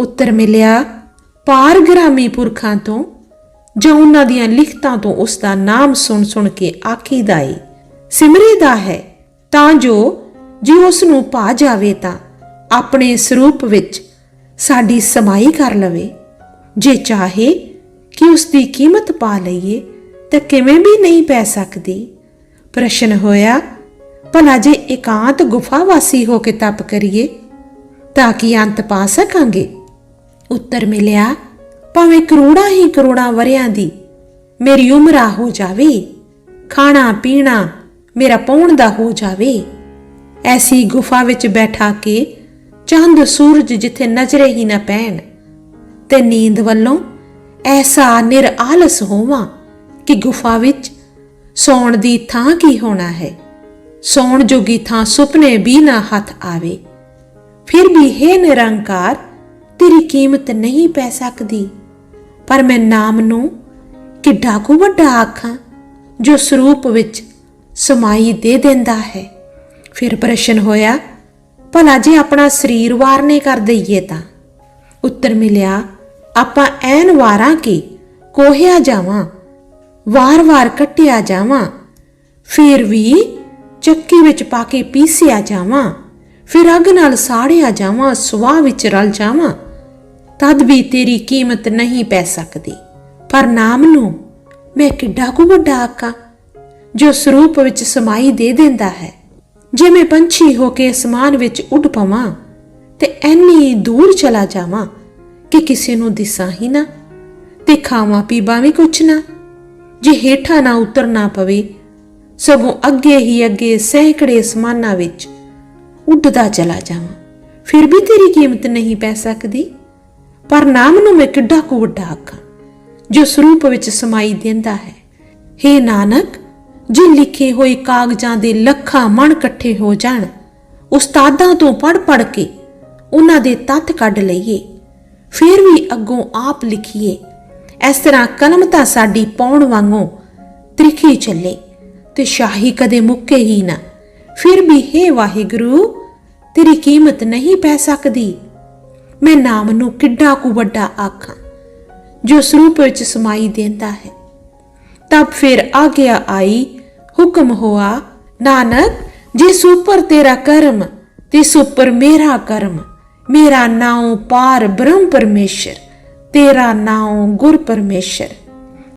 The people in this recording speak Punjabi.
ਉੱਤਰ ਮਿਲਿਆ ਪਾਰਗ੍ਰਾਮੀ ਪੁਰਖਾਂ ਤੋਂ ਜਾਂ ਉਹਨਾਂ ਦੀਆਂ ਲਿਖਤਾਂ ਤੋਂ ਉਸ ਦਾ ਨਾਮ ਸੁਣ ਸੁਣ ਕੇ ਆਖੀਦਾ ਏ, ਸਿਮਰੀਦਾ ਹੈ, ਤਾਂ ਜੋ ਜੇ ਉਸ ਨੂੰ ਪਾ ਜਾਵੇ ਤਾਂ ਆਪਣੇ ਸਰੂਪ ਵਿੱਚ ਸਾਡੀ ਸਮਾਈ ਕਰ ਲਵੇ। ਜੇ ਚਾਹੇ ਕਿ ਉਸ ਦੀ ਕੀਮਤ ਪਾ ਲਈਏ ਤਾਂ ਕਿਵੇਂ ਵੀ ਨਹੀਂ ਪੈ ਸਕਦੀ। ਪ੍ਰਸ਼ਨ ਹੋਇਆ, ਭਲਾ ਜੇ ਇਕਾਂਤ ਗੁਫਾ ਵਾਸੀ ਹੋ ਕੇ ਤਪ ਕਰੀਏ ਤਾਂ ਕਿ ਅੰਤ ਪਾ ਸਕਾਂਗੇ? ਉੱਤਰ ਮਿਲਿਆ, ਭਾਵੇਂ ਕਰੋੜਾਂ ਹੀ ਕਰੋੜਾਂ ਵਰਿਆਂ ਦੀ ਮੇਰੀ ਉਮਰਾ ਹੋ ਜਾਵੇ, ਖਾਣਾ, ਪੀਣਾ ਮੇਰਾ ਪਾਉਣ ਦਾ ਹੋ ਜਾਵੇ। ਐਸੀ ਗੁਫਾ ਵਿੱਚ ਬੈਠਾ ਕੇ ਚੰਦ ਸੂਰਜ ਜਿੱਥੇ ਨਜ਼ਰੇ ਹੀ ਨਾ ਪੈਣ ਤੇ ਨੀਂਦ ਵੱਲੋਂ ਐਸਾ ਨਿਰਆਲਸ ਹੋਵਾਂ ਕਿ ਗੁਫਾ ਵਿੱਚ ਸੌਣ ਦੀ ਥਾਂ ਕੀ ਹੋਣਾ ਹੈ? ਸੌਣ ਜੋਗੀ ਥਾਂ ਸੁਪਨੇ ਵੀ ਨਾ ਹੱਥ ਆਵੇ। ਫਿਰ ਵੀ ਹੈ ਨਿਰੰਕਾਰ ਤੇਰੀ ਕੀਮਤ ਨਹੀਂ ਪੈ ਸਕਦੀ। ਪਰ ਮੈਂ ਨਾਮ ਨੂੰ ਕਿੱਡਾ ਕੁ ਵੱਡਾ ਆਖਾਂ, ਜੋ ਸਰੂਪ ਵਿੱਚ ਸਮਾਈ ਦੇ ਦਿੰਦਾ ਹੈ। ਫਿਰ ਪ੍ਰਸ਼ਨ ਹੋਇਆ, ਭਲਾ ਜੇ ਆਪਣਾ ਸਰੀਰ ਵਾਰਨੇ ਕਰ ਦਈਏ ਤਾਂ? ਉੱਤਰ ਮਿਲਿਆ, ਆਪਾਂ ਐਨ ਵਾਰਾਂ ਕੀ ਕੋਹਿਆ ਜਾਵਾਂ, ਵਾਰ-ਵਾਰ ਕੱਟਿਆ ਜਾਵਾਂ, ਫਿਰ ਵੀ ਚੱਕੀ ਵਿੱਚ ਪਾ ਕੇ ਪੀਸਿਆ ਜਾਵਾਂ, ਫਿਰ ਅੱਗ ਨਾਲ ਸਾੜਿਆ ਜਾਵਾਂ, ਸੁਆਹ ਵਿੱਚ ਰਲ ਜਾਵਾਂ। ਤਦ ਵੀ ਤੇਰੀ ਕੀਮਤ ਨਹੀਂ ਪੈ ਸਕਦੀ। ਪਰ ਨਾਮ ਨੂੰ ਮੈਂ ਕਿੱਡਾ ਕੁ ਵੱਡਾ ਆਕਾ, ਜੋ ਸਰੂਪ ਵਿੱਚ ਸਮਾਈ ਦੇ ਦਿੰਦਾ ਹੈ। ਜੇ ਮੈਂ ਪੰਛੀ ਹੋ ਕੇ ਅਸਮਾਨ ਵਿੱਚ ਉੱਡ ਪਵਾਂ, ਤੇ ਐਨੀ ਦੂਰ ਚਲਾ ਜਾਵਾਂ ਕਿ ਕਿਸੇ ਨੂੰ ਦਿਸਾਂ ਹੀ ਨਾ, ਤੇ ਖਾਵਾਂ ਪੀਵਾਂ ਵੀ ਕੁਛ ਨਾ। ਜੇ ਹੇਠਾਂ ਨਾ ਉਤਰਨਾ ਪਵੇ, ਸਗੋਂ ਅੱਗੇ ਹੀ ਅੱਗੇ ਸੈਂਕੜੇ ਅਸਮਾਨਾਂ ਵਿੱਚ ਉੱਡਦਾ ਚਲਾ ਜਾਵਾਂ। ਫਿਰ ਵੀ ਤੇਰੀ ਕੀਮਤ ਨਹੀਂ ਪੈ ਸਕਦੀ। ਪਰ ਨਾਮ ਨੂੰ ਮੈਂ ਕਿੱਡਾ ਕੁ ਵੱਡਾ ਆਖਾਂ, ਜੋ ਸਰੂਪ ਵਿੱਚ ਸਮਾਈ ਦਿੰਦਾ ਹੈ। हे ਨਾਨਕ, ਜੇ ਲਿਖੇ ਹੋਏ ਕਾਗਜ਼ਾਂ ਦੇ ਲੱਖਾਂ ਮਣ ਇਕੱਠੇ ਹੋ ਜਾਣ, ਉਸਤਾਦਾਂ ਤੋਂ ਪੜ ਪੜ ਕੇ ਉਹਨਾਂ ਦੇ ਤੱਤ ਕੱਢ ਲਈਏ, ਫਿਰ ਵੀ ਅੱਗੋਂ ਆਪ ਲਿਖੀਏ। ਇਸ ਤਰ੍ਹਾਂ ਕਲਮ ਤਾਂ ਸਾਡੀ ਪੌਣ ਵਾਂਗੋਂ ਤ੍ਰਿਖੀ ਚੱਲੇ ਤੇ ਸ਼ਾਹੀ ਕਦੇ ਮੁੱਕੇ ਹੀ ਨਾ। ਫਿਰ ਵੀ ਹੈ ਵਾਹਿਗੁਰੂ, ਤੇਰੀ ਕੀਮਤ ਨਹੀਂ ਪੈ ਸਕਦੀ। ਮੈਂ ਨਾਮ ਨੂੰ ਕਿੱਡਾ ਕੁ ਵੱਡਾ ਆਖਾਂ, ਜੋ ਸਰੂਪ ਵਿੱਚ ਸਮਾਈ ਦਿੰਦਾ ਹੈ। ਤਬ ਫਿਰ ਆਗਿਆ ਆਈ, ਹੁਕਮ ਹੋਆ, ਨਾਨਕ, ਜਿਸ ਸੁਪਰ ਤੇਰਾ ਕਰਮ ਤੇ ਸੁਪਰ ਮੇਰਾ ਕਰਮ, ਮੇਰਾ ਨਾਉ ਪਾਰ ਬ੍ਰਹਮ ਪਰਮੇਸ਼ਰ, ਤੇਰਾ ਨਾਉ ਗੁਰ ਪਰਮੇਸ਼ਰ।